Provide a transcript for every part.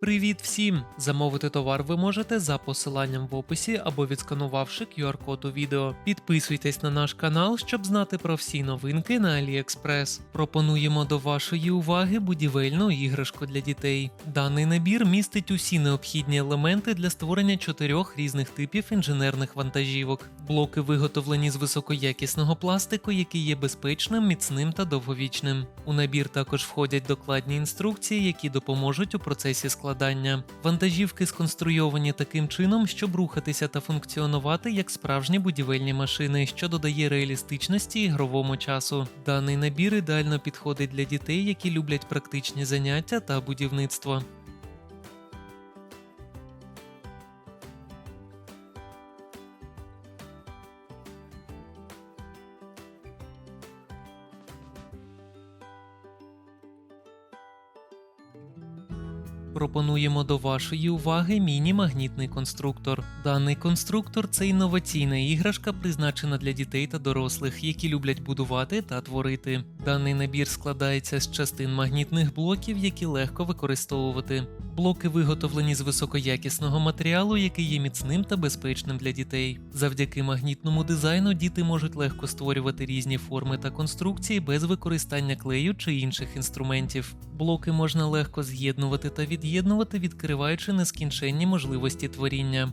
Привіт всім! Замовити товар ви можете за посиланням в описі або відсканувавши QR-код у відео. Підписуйтесь на наш канал, щоб знати про всі новинки на AliExpress. Пропонуємо до вашої уваги будівельну іграшку для дітей. Даний набір містить усі необхідні елементи для створення чотирьох різних типів інженерних вантажівок. Блоки виготовлені з високоякісного пластику, який є безпечним, міцним та довговічним. У набір також входять докладні інструкції, які допоможуть у процесі складання. Вантажівки сконструйовані таким чином, щоб рухатися та функціонувати як справжні будівельні машини, що додає реалістичності ігровому часу. Даний набір ідеально підходить для дітей, які люблять практичні заняття та будівництво. Пропонуємо до вашої уваги міні-магнітний конструктор. Даний конструктор це інноваційна іграшка, призначена для дітей та дорослих, які люблять будувати та творити. Даний набір складається з частин магнітних блоків, які легко використовувати. Блоки виготовлені з високоякісного матеріалу, який є міцним та безпечним для дітей. Завдяки магнітному дизайну діти можуть легко створювати різні форми та конструкції без використання клею чи інших інструментів. Блоки можна легко з'єднувати та від'єднувати, відкриваючи нескінченні можливості творіння.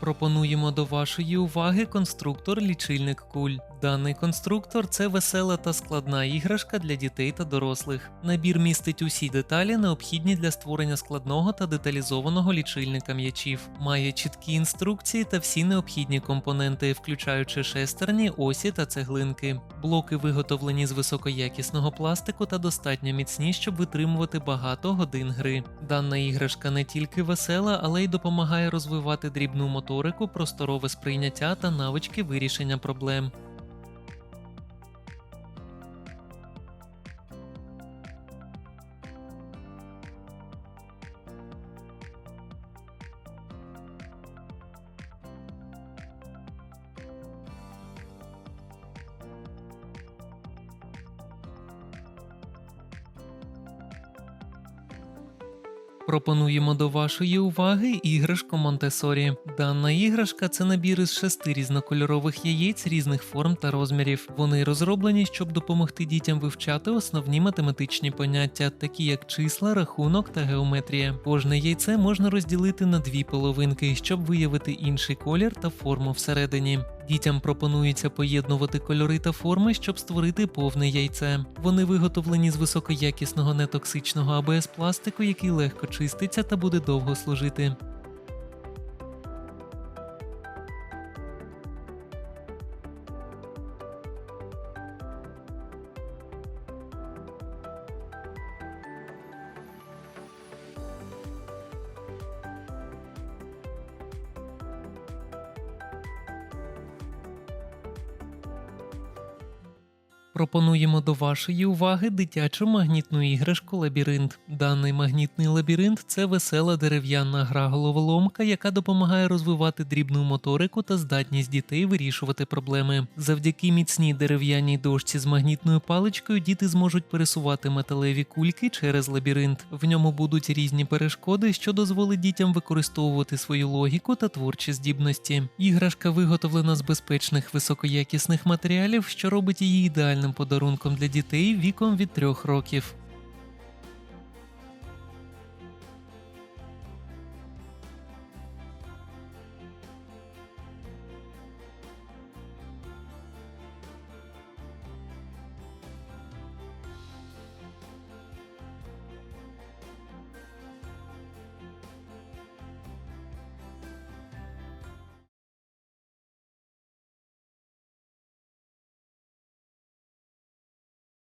Пропонуємо до вашої уваги конструктор лічильник куль. Даний конструктор це весела та складна іграшка для дітей та дорослих. Набір містить усі деталі, необхідні для створення складного та деталізованого лічильника м'ячів. Має чіткі інструкції та всі необхідні компоненти, включаючи шестерні, осі та цеглинки. Блоки виготовлені з високоякісного пластику та достатньо міцні, щоб витримувати багато годин гри. Дана іграшка не тільки весела, але й допомагає розвивати дрібну моторику, просторове сприйняття та навички вирішення проблем. Пропонуємо до вашої уваги іграшку Монтесорі. Дана іграшка це набір із шести різнокольорових яєць різних форм та розмірів. Вони розроблені, щоб допомогти дітям вивчати основні математичні поняття, такі як числа, рахунок та геометрія. Кожне яйце можна розділити на дві половинки, щоб виявити інший колір та форму всередині. Дітям пропонується поєднувати кольори та форми, щоб створити повне яйце. Вони виготовлені з високоякісного нетоксичного АБС пластику, який легко чиститься та буде довго служити. Пропонуємо до вашої уваги дитячу магнітну іграшку Лабіринт. Даний магнітний лабіринт це весела дерев'яна гра головоломка, яка допомагає розвивати дрібну моторику та здатність дітей вирішувати проблеми. Завдяки міцній дерев'яній дошці з магнітною паличкою діти зможуть пересувати металеві кульки через лабіринт. В ньому будуть різні перешкоди, що дозволить дітям використовувати свою логіку та творчі здібності. Іграшка виготовлена з безпечних високоякісних матеріалів, що робить її ідеальним подарунком для дітей віком від 3 років.